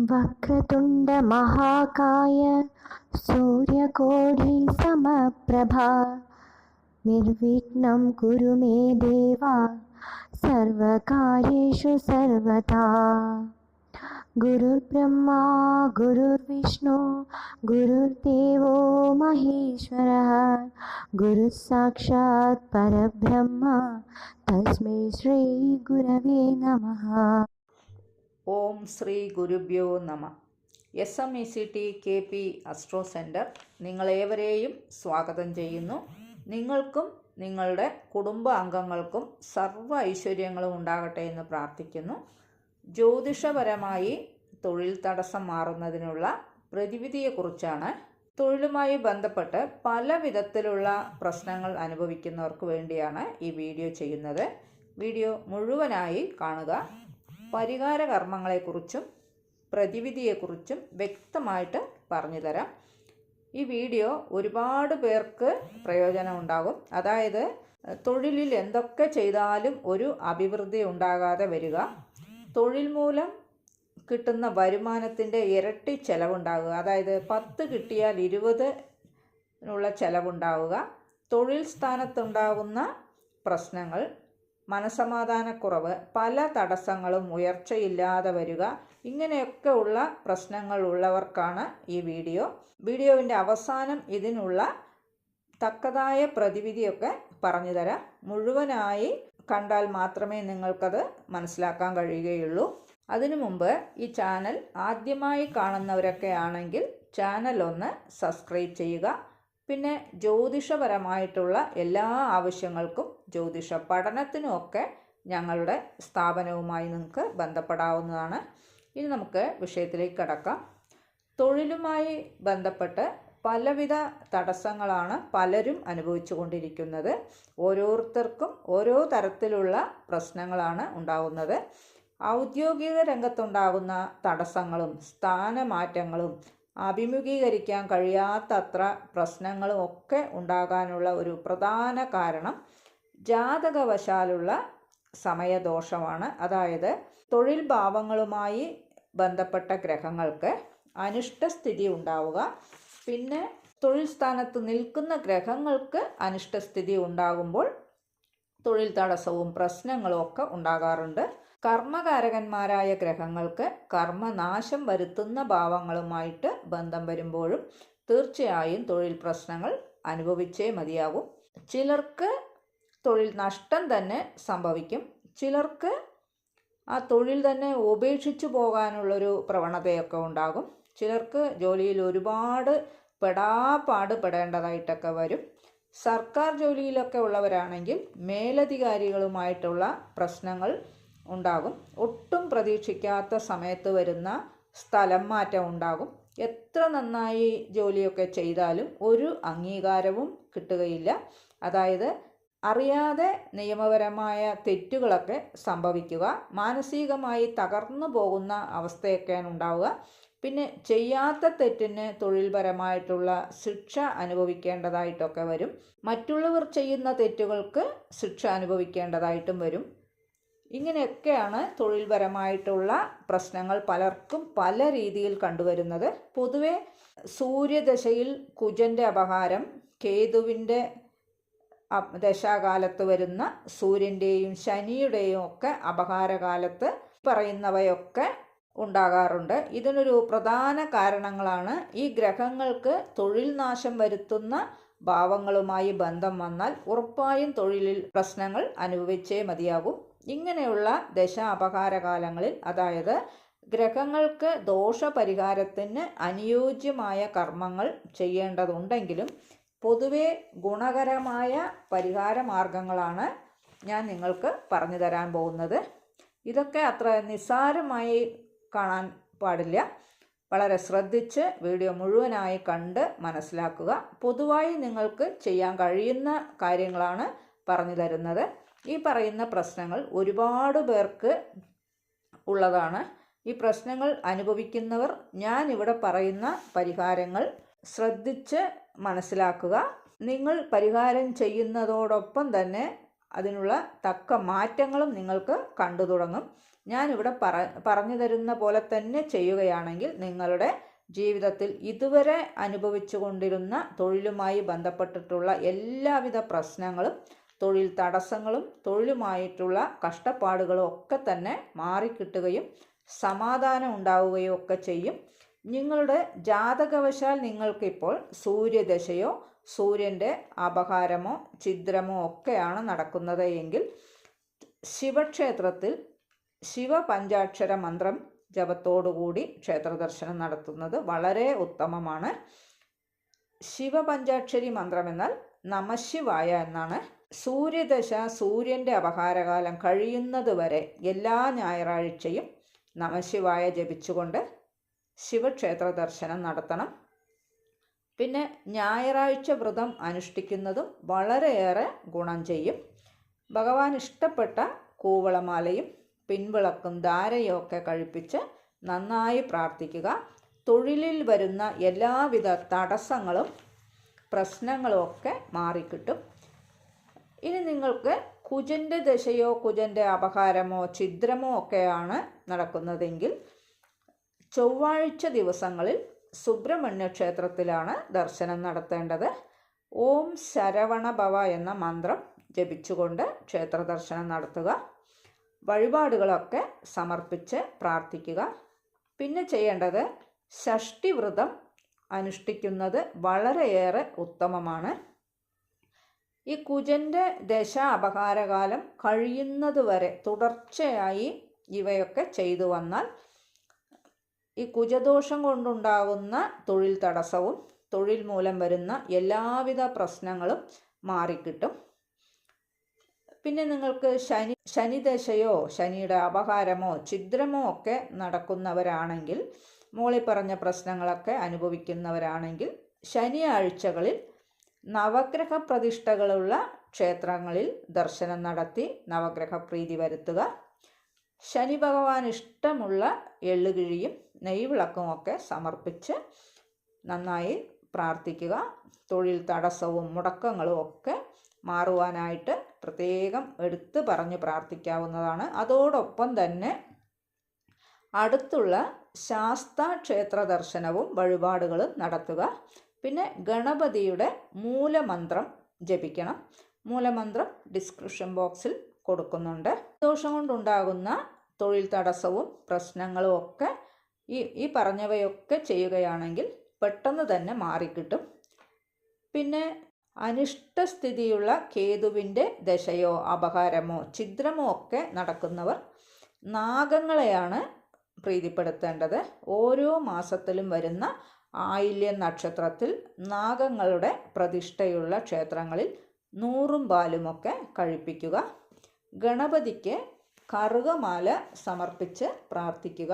वक्रतुण्डमहाकाय सूर्यकोटिसमप्रभा। निर्विघ्नं कुरु मे देवा सर्वकार्येषु सर्वदा गुरुर्ब्रह्मा गुरुर्विष्णु गुरुर्देवो महेश्वरः। गुरुः साक्षात् परब्रह्म तस्मै श्रीगुरवे नमः ഓം ശ്രീ ഗുരുഭ്യോ നമ. S M E C T K P astro centre നിങ്ങളേവരെയും സ്വാഗതം ചെയ്യുന്നു. നിങ്ങൾക്കും നിങ്ങളുടെ കുടുംബ അംഗങ്ങൾക്കും സർവ ഐശ്വര്യങ്ങളും ഉണ്ടാകട്ടെ എന്ന് പ്രാർത്ഥിക്കുന്നു. ജ്യോതിഷപരമായി തൊഴിൽ തടസ്സം മാറുന്നതിനുള്ള പ്രതിവിധിയെക്കുറിച്ചാണ് തൊഴിലുമായി ബന്ധപ്പെട്ട് പല വിധത്തിലുള്ള പ്രശ്നങ്ങൾ അനുഭവിക്കുന്നവർക്ക് വേണ്ടിയാണ് ഈ വീഡിയോ ചെയ്യുന്നത്. വീഡിയോ മുഴുവനായി കാണുക. പരിഹാര കർമ്മങ്ങളെക്കുറിച്ചും പ്രതിവിധിയെക്കുറിച്ചും വ്യക്തമായിട്ട് പറഞ്ഞു തരാം ഈ വീഡിയോ ഒരുപാട് പേർക്ക് പ്രയോജനം ഉണ്ടാകും അതായത് തൊഴിലിൽ എന്തൊക്കെ ചെയ്താലും ഒരു അഭിവൃദ്ധി ഉണ്ടാകാതെ വരിക. തൊഴിൽ മൂലം കിട്ടുന്ന വരുമാനത്തിന്റെ ഇരട്ടി ചെലവുണ്ടാകുക. അതായത് പത്ത് കിട്ടിയാൽ ഇരുപതിനുള്ള ചെലവുണ്ടാവുക. തൊഴിൽ സ്ഥാനത്തുണ്ടാകുന്ന പ്രശ്നങ്ങൾ മനസമാധാനക്കുറവ് പല തടസ്സങ്ങളും ഉയർച്ചയില്ലാതെ വരിക ഇങ്ങനെയൊക്കെ ഉള്ള പ്രശ്നങ്ങൾ ഉള്ളവർക്കാണ് ഈ വീഡിയോ. വീഡിയോവിന്റെ അവസാനം ഇതിനുള്ള തക്കതായ പ്രതിവിധിയൊക്കെ പറഞ്ഞു തരാം. മുഴുവനായി കണ്ടാൽ മാത്രമേ നിങ്ങൾക്കത് മനസ്സിലാക്കാൻ കഴിയുകയുള്ളൂ. അതിനു മുമ്പ് ഈ ചാനൽ ആദ്യമായി കാണുന്നവരൊക്കെ ആണെങ്കിൽ ചാനൽ ഒന്ന് സബ്സ്ക്രൈബ് ചെയ്യുക. പിന്നെ ജ്യോതിഷപരമായിട്ടുള്ള എല്ലാ ആവശ്യങ്ങൾക്കും ജ്യോതിഷ പഠനത്തിനുമൊക്കെ ഞങ്ങളുടെ സ്ഥാപനവുമായി നിങ്ങൾക്ക് ബന്ധപ്പെടാവുന്നതാണ്. ഇനി നമുക്ക് വിഷയത്തിലേക്ക് കടക്കാം. തൊഴിലുമായി ബന്ധപ്പെട്ട് പലവിധ തടസ്സങ്ങളാണ് പലരും അനുഭവിച്ചു കൊണ്ടിരിക്കുന്നത്. ഓരോരുത്തർക്കും ഓരോ തരത്തിലുള്ള പ്രശ്നങ്ങളാണ് ഉണ്ടാകുന്നത് ഔദ്യോഗിക രംഗത്തുണ്ടാകുന്ന തടസ്സങ്ങളും സ്ഥാനമാറ്റങ്ങളും അഭിമുഖീകരിക്കാൻ കഴിയാത്തത്ര പ്രശ്നങ്ങളും ഒക്കെ ഉണ്ടാകാനുള്ള ഒരു പ്രധാന കാരണം ജാതകവശാലുള്ള സമയദോഷമാണ്. അതായത് തൊഴിൽ ഭാവങ്ങളുമായി ബന്ധപ്പെട്ട ഗ്രഹങ്ങൾക്ക് അനിഷ്ടസ്ഥിതി ഉണ്ടാവുക. പിന്നെ തൊഴിൽ സ്ഥാനത്ത് നിൽക്കുന്ന ഗ്രഹങ്ങൾക്ക് അനിഷ്ടസ്ഥിതി ഉണ്ടാകുമ്പോൾ തൊഴിൽ തടസ്സവും പ്രശ്നങ്ങളും ഒക്കെ ഉണ്ടാകാറുണ്ട്. കർമ്മകാരകന്മാരായ ഗ്രഹങ്ങൾക്ക് കർമ്മനാശം വരുത്തുന്ന ഭാവങ്ങളുമായിട്ട് ബന്ധം വരുമ്പോഴും തീർച്ചയായും തൊഴിൽ പ്രശ്നങ്ങൾ അനുഭവിച്ചേ മതിയാകും. ചിലർക്ക് തൊഴിൽ നഷ്ടം തന്നെ സംഭവിക്കും. ചിലർക്ക് ആ തൊഴിൽ തന്നെ ഉപേക്ഷിച്ചു പോകാനുള്ളൊരു പ്രവണതയൊക്കെ ഉണ്ടാകും. ചിലർക്ക് ജോലിയിൽ ഒരുപാട് പെടാപ്പാട് പെടേണ്ടതായിട്ടൊക്കെ വരും. സർക്കാർ ജോലിയിലൊക്കെ ഉള്ളവരാണെങ്കിൽ മേലധികാരികളുമായിട്ടുള്ള പ്രശ്നങ്ങൾ ഉണ്ടാകും. ഒട്ടും പ്രതീക്ഷിക്കാത്ത സമയത്ത് വരുന്ന സ്ഥലം മാറ്റം ഉണ്ടാകും. എത്ര നന്നായി ജോലിയൊക്കെ ചെയ്താലും ഒരു അംഗീകാരവും കിട്ടുകയില്ല. അതായത് അറിയാതെ നിയമപരമായ തെറ്റുകളൊക്കെ സംഭവിക്കുക മാനസികമായി തകർന്നു പോകുന്ന അവസ്ഥയൊക്കെയാണ് ഉണ്ടാവുക. പിന്നെ ചെയ്യാത്ത തെറ്റിന് തൊഴിൽപരമായിട്ടുള്ള ശിക്ഷ അനുഭവിക്കേണ്ടതായിട്ടൊക്കെ വരും. മറ്റുള്ളവർ ചെയ്യുന്ന തെറ്റുകൾക്ക് ശിക്ഷ അനുഭവിക്കേണ്ടതായിട്ടും വരും. ഇങ്ങനെയൊക്കെയാണ് തൊഴിൽപരമായിട്ടുള്ള പ്രശ്നങ്ങൾ പലർക്കും പല രീതിയിൽ കണ്ടുവരുന്നത്. പൊതുവെ സൂര്യദശയിൽ കുജന്റെ അപഹാരം കേതുവിന്റെ ദശാകാലത്ത് വരുന്ന സൂര്യന്റെയും ശനിയുടെയും ഒക്കെ അപകാരകാലത്ത് പറയുന്നവയൊക്കെ ഉണ്ടാകാറുണ്ട്. ഇതിനൊരു പ്രധാന കാരണങ്ങളാണ് ഈ ഗ്രഹങ്ങൾക്ക് തൊഴിൽ നാശം വരുത്തുന്ന ഭാവങ്ങളുമായി ബന്ധം വന്നാൽ ഉറപ്പായും തൊഴിലിൽ പ്രശ്നങ്ങൾ അനുഭവിച്ചേ മതിയാകും. ഇങ്ങനെയുള്ള ദശ അപകാരകാലങ്ങളിൽ അതായത് ഗ്രഹങ്ങൾക്ക് ദോഷപരിഹാരത്തിന് അനുയോജ്യമായ കർമ്മങ്ങൾ ചെയ്യേണ്ടതുണ്ടെങ്കിലും പൊതുവെ ഗുണകരമായ പരിഹാര മാർഗങ്ങളാണ് ഞാൻ നിങ്ങൾക്ക് പറഞ്ഞു തരാൻ പോകുന്നത്. ഇതൊക്കെ അത്ര നിസ്സാരമായി കാണാൻ പാടില്ല. വളരെ ശ്രദ്ധിച്ച് വീഡിയോ മുഴുവനായി കണ്ട് മനസ്സിലാക്കുക. പൊതുവായി നിങ്ങൾക്ക് ചെയ്യാൻ കഴിയുന്ന കാര്യങ്ങളാണ് പറഞ്ഞു തരുന്നത്. ഈ പറയുന്ന പ്രശ്നങ്ങൾ ഒരുപാട് പേർക്ക് ഉള്ളതാണ്. ഈ പ്രശ്നങ്ങൾ അനുഭവിക്കുന്നവർ ഞാൻ ഇവിടെ പറയുന്ന പരിഹാരങ്ങൾ ശ്രദ്ധിച്ച് മനസ്സിലാക്കുക. നിങ്ങൾ പരിഹാരം ചെയ്യുന്നതോടൊപ്പം തന്നെ അതിനുള്ള തക്ക മാറ്റങ്ങളും നിങ്ങൾക്ക് കണ്ടു തുടങ്ങും. ഞാനിവിടെ പറ പറഞ്ഞു തരുന്ന പോലെ തന്നെ ചെയ്യുകയാണെങ്കിൽ നിങ്ങളുടെ ജീവിതത്തിൽ ഇതുവരെ അനുഭവിച്ചു കൊണ്ടിരുന്ന തൊഴിലുമായി ബന്ധപ്പെട്ടിട്ടുള്ള എല്ലാവിധ പ്രശ്നങ്ങളും തൊഴിൽ തടസ്സങ്ങളും തൊഴിലുമായിട്ടുള്ള കഷ്ടപ്പാടുകളും ഒക്കെ തന്നെ മാറിക്കിട്ടുകയും സമാധാനം ഉണ്ടാവുകയും ഒക്കെ ചെയ്യും. നിങ്ങളുടെ ജാതകവശാൽ നിങ്ങൾക്കിപ്പോൾ സൂര്യദശയോ സൂര്യന്റെ അപഹാരമോ ഛിദ്രമോ ഒക്കെയാണ് നടക്കുന്നത് എങ്കിൽ ശിവക്ഷേത്രത്തിൽ ശിവപഞ്ചാക്ഷര മന്ത്രം ജപത്തോടുകൂടി ക്ഷേത്രദർശനം നടത്തുന്നത് വളരെ ഉത്തമമാണ്. ശിവപഞ്ചാക്ഷരി മന്ത്രമെന്നാൽ നമശിവായ എന്നാണ്. സൂര്യദശ സൂര്യന്റെ അപഹാരകാലം കഴിയുന്നത് വരെ എല്ലാ ഞായറാഴ്ചയും നമശിവായ ജപിച്ചുകൊണ്ട് ശിവക്ഷേത്ര ദർശനം നടത്തണം. പിന്നെ ഞായറാഴ്ച വ്രതം അനുഷ്ഠിക്കുന്നതും വളരെയേറെ ഗുണം ചെയ്യും. ഭഗവാൻ ഇഷ്ടപ്പെട്ട കൂവളമാലയും പിൻവിളക്കും ധാരയുമൊക്കെ കഴിപ്പിച്ച് നന്നായി പ്രാർത്ഥിക്കുക. തൊഴിലിൽ വരുന്ന എല്ലാവിധ തടസ്സങ്ങളും പ്രശ്നങ്ങളും ഒക്കെ മാറിക്കിട്ടും. ഇനി നിങ്ങൾക്ക് കുജന്റെ ദശയോ കുജന്റെ അപഹാരമോ ഛിദ്രമോ ഒക്കെയാണ് നടക്കുന്നതെങ്കിൽ ചൊവ്വാഴ്ച ദിവസങ്ങളിൽ സുബ്രഹ്മണ്യ ക്ഷേത്രത്തിലാണ് ദർശനം നടത്തേണ്ടത്. ഓം ശരവണഭവ എന്ന മന്ത്രം ജപിച്ചുകൊണ്ട് ക്ഷേത്ര ദർശനം നടത്തുക. വഴിപാടുകളൊക്കെ സമർപ്പിച്ച് പ്രാർത്ഥിക്കുക. പിന്നെ ചെയ്യേണ്ടത് ഷഷ്ടിവ്രതം അനുഷ്ഠിക്കുന്നത് വളരെയേറെ ഉത്തമമാണ്. ഈ കുജന്റെ ദശ അപകാരകാലം കഴിയുന്നതുവരെ തുടർച്ചയായി ഇവയൊക്കെ ചെയ്തു വന്നാൽ ഈ കുജദോഷം കൊണ്ടുണ്ടാകുന്ന തൊഴിൽ തടസ്സവും തൊഴിൽ മൂലം വരുന്ന എല്ലാവിധ പ്രശ്നങ്ങളും മാറിക്കിട്ടും. പിന്നെ നിങ്ങൾക്ക് ശനി ശനിദശയോ ശനിയുടെ അപഹാരമോ ഛിദ്രമോ ഒക്കെ നടക്കുന്നവരാണെങ്കിൽ മോളി പറഞ്ഞ പ്രശ്നങ്ങളൊക്കെ അനുഭവിക്കുന്നവരാണെങ്കിൽ ശനിയാഴ്ചകളിൽ നവഗ്രഹ പ്രതിഷ്ഠകളുള്ള ക്ഷേത്രങ്ങളിൽ ദർശനം നടത്തി നവഗ്രഹ പ്രീതി വരുത്തുക. ശനി ഭഗവാൻ ഇഷ്ടമുള്ള എള്ളുകിഴിയും നെയ്വിളക്കും ഒക്കെ സമർപ്പിച്ച് നന്നായി പ്രാർത്ഥിക്കുക. തൊഴിൽ തടസ്സവും മുടക്കങ്ങളും ഒക്കെ മാറുവാനായിട്ട് പ്രത്യേകം എടുത്തു പറഞ്ഞ് പ്രാർത്ഥിക്കാവുന്നതാണ്. അതോടൊപ്പം തന്നെ അടുത്തുള്ള ശാസ്ത ക്ഷേത്ര ദർശനവും വഴിപാടുകളും നടത്തുക. പിന്നെ ഗണപതിയുടെ മൂലമന്ത്രം ജപിക്കണം. മൂലമന്ത്രം ഡിസ്ക്രിപ്ഷൻ ബോക്സിൽ കൊടുക്കുന്നുണ്ട്. ദോഷം കൊണ്ടുണ്ടാകുന്ന തൊഴിൽ തടസ്സവും പ്രശ്നങ്ങളും ഒക്കെ ഈ ഈ പറഞ്ഞവയൊക്കെ ചെയ്യുകയാണെങ്കിൽ പെട്ടെന്ന് തന്നെ മാറിക്കിട്ടും. പിന്നെ അനിഷ്ടസ്ഥിതിയുള്ള കേതുവിന്റെ ദശയോ അപഹാരമോ ഛിദ്രമോ ഒക്കെ നടക്കുന്നവർ നാഗങ്ങളെയാണ് പ്രീതിപ്പെടുത്തേണ്ടത്. ഓരോ മാസത്തിലും വരുന്ന ആയില്യ നക്ഷത്രത്തിൽ നാഗങ്ങളുടെ പ്രതിഷ്ഠയുള്ള ക്ഷേത്രങ്ങളിൽ നൂറും പാലുമൊക്കെ കഴിപ്പിക്കുക. ഗണപതിക്ക് കറുകമാല സമർപ്പിച്ച് പ്രാർത്ഥിക്കുക.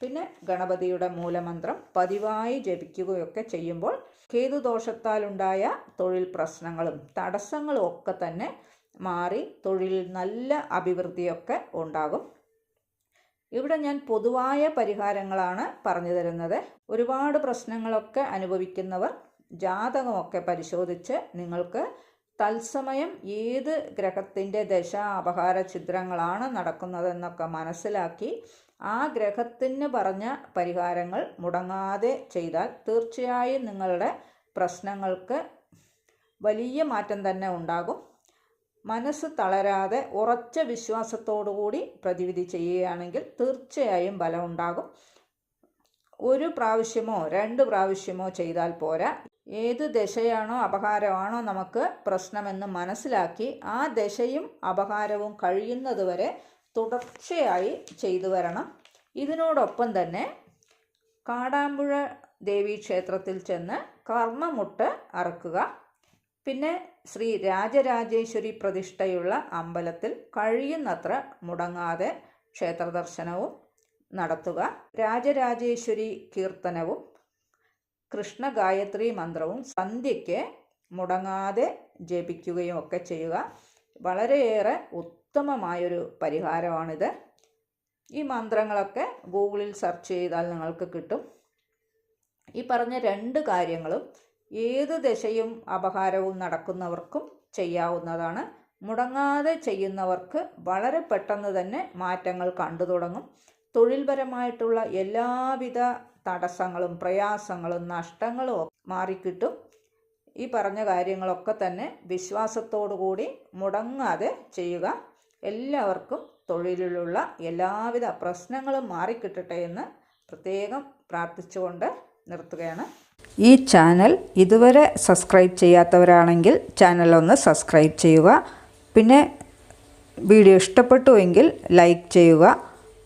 പിന്നെ ഗണപതിയുടെ മൂലമന്ത്രം പതിവായി ജപിക്കുകയൊക്കെ ചെയ്യുമ്പോൾ കേതുദോഷത്താലുണ്ടായ തൊഴിൽ പ്രശ്നങ്ങളും തടസ്സങ്ങളും ഒക്കെ തന്നെ മാറി തൊഴിൽ നല്ല അഭിവൃദ്ധിയൊക്കെ ഉണ്ടാകും. ഇവിടെ ഞാൻ പൊതുവായ പരിഹാരങ്ങളാണ് പറഞ്ഞു തരുന്നത്. ഒരുപാട് പ്രശ്നങ്ങളൊക്കെ അനുഭവിക്കുന്നവർ ജാതകമൊക്കെ പരിശോധിച്ച് നിങ്ങൾക്ക് തത്സമയം ഏത് ഗ്രഹത്തിന്റെ ദശ അപഹാര ഛിദ്രങ്ങളാണ് നടക്കുന്നതെന്നൊക്കെ മനസ്സിലാക്കി ആ ഗ്രഹത്തിന് പറഞ്ഞ പരിഹാരങ്ങൾ മുടങ്ങാതെ ചെയ്താൽ തീർച്ചയായും നിങ്ങളുടെ പ്രശ്നങ്ങൾക്ക് വലിയ മാറ്റം തന്നെ ഉണ്ടാകും. മനസ്സ് തളരാതെ ഉറച്ച വിശ്വാസത്തോടുകൂടി പ്രതിവിധി ചെയ്യുകയാണെങ്കിൽ തീർച്ചയായും ഫലം ഉണ്ടാകും. ഒരു പ്രാവശ്യമോ രണ്ട് പ്രാവശ്യമോ ചെയ്താൽ പോരാ. ഏത് ദശയാണോ അപഹാരമാണോ നമുക്ക് പ്രശ്നമെന്ന് മനസ്സിലാക്കി ആ ദശയും അപഹാരവും കഴിയുന്നതുവരെ തുടർച്ചയായി ചെയ്തു വരണം. ഇതിനോടൊപ്പം തന്നെ കാടാമ്പുഴ ദേവീ ക്ഷേത്രത്തിൽ ചെന്ന് കർമ്മമുട്ട് അറക്കുക. പിന്നെ ശ്രീ രാജരാജേശ്വരി പ്രതിഷ്ഠയുള്ള അമ്പലത്തിൽ കഴിയുന്നത്ര മുടങ്ങാതെ ക്ഷേത്ര ദർശനവും നടത്തുക. രാജരാജേശ്വരി കീർത്തനവും കൃഷ്ണ ഗായത്രി മന്ത്രവും സന്ധ്യയ്ക്ക് മുടങ്ങാതെ ജപിക്കുകയും ഒക്കെ ചെയ്യുക. വളരെയേറെ ഉത്തമമായൊരു പരിഹാരമാണിത്. ഈ മന്ത്രങ്ങളൊക്കെ ഗൂഗിളിൽ സെർച്ച് ചെയ്താൽ നിങ്ങൾക്ക് കിട്ടും. ഈ പറഞ്ഞ രണ്ട് കാര്യങ്ങളും ഏത് ദശയും അപഹാരവും നടക്കുന്നവർക്കും ചെയ്യാവുന്നതാണ്. മുടങ്ങാതെ ചെയ്യുന്നവർക്ക് വളരെ പെട്ടെന്ന് തന്നെ മാറ്റങ്ങൾ കണ്ടു തുടങ്ങും. തൊഴിൽപരമായിട്ടുള്ള എല്ലാവിധ തടസ്സങ്ങളും പ്രയാസങ്ങളും നഷ്ടങ്ങളും മാറിക്കിട്ടും. ഈ പറഞ്ഞ കാര്യങ്ങളൊക്കെ തന്നെ കൂടി മുടങ്ങാതെ ചെയ്യുക. എല്ലാവർക്കും തൊഴിലിലുള്ള എല്ലാവിധ പ്രശ്നങ്ങളും മാറിക്കിട്ടട്ടെ എന്ന് പ്രത്യേകം പ്രാർത്ഥിച്ചുകൊണ്ട് നിർത്തുകയാണ്. ഈ ചാനൽ ഇതുവരെ സബ്സ്ക്രൈബ് ചെയ്യാത്തവരാണെങ്കിൽ ചാനൽ ഒന്ന് സബ്സ്ക്രൈബ് ചെയ്യുക. പിന്നെ വീഡിയോ ഇഷ്ടപ്പെട്ടുവെങ്കിൽ ലൈക്ക് ചെയ്യുക.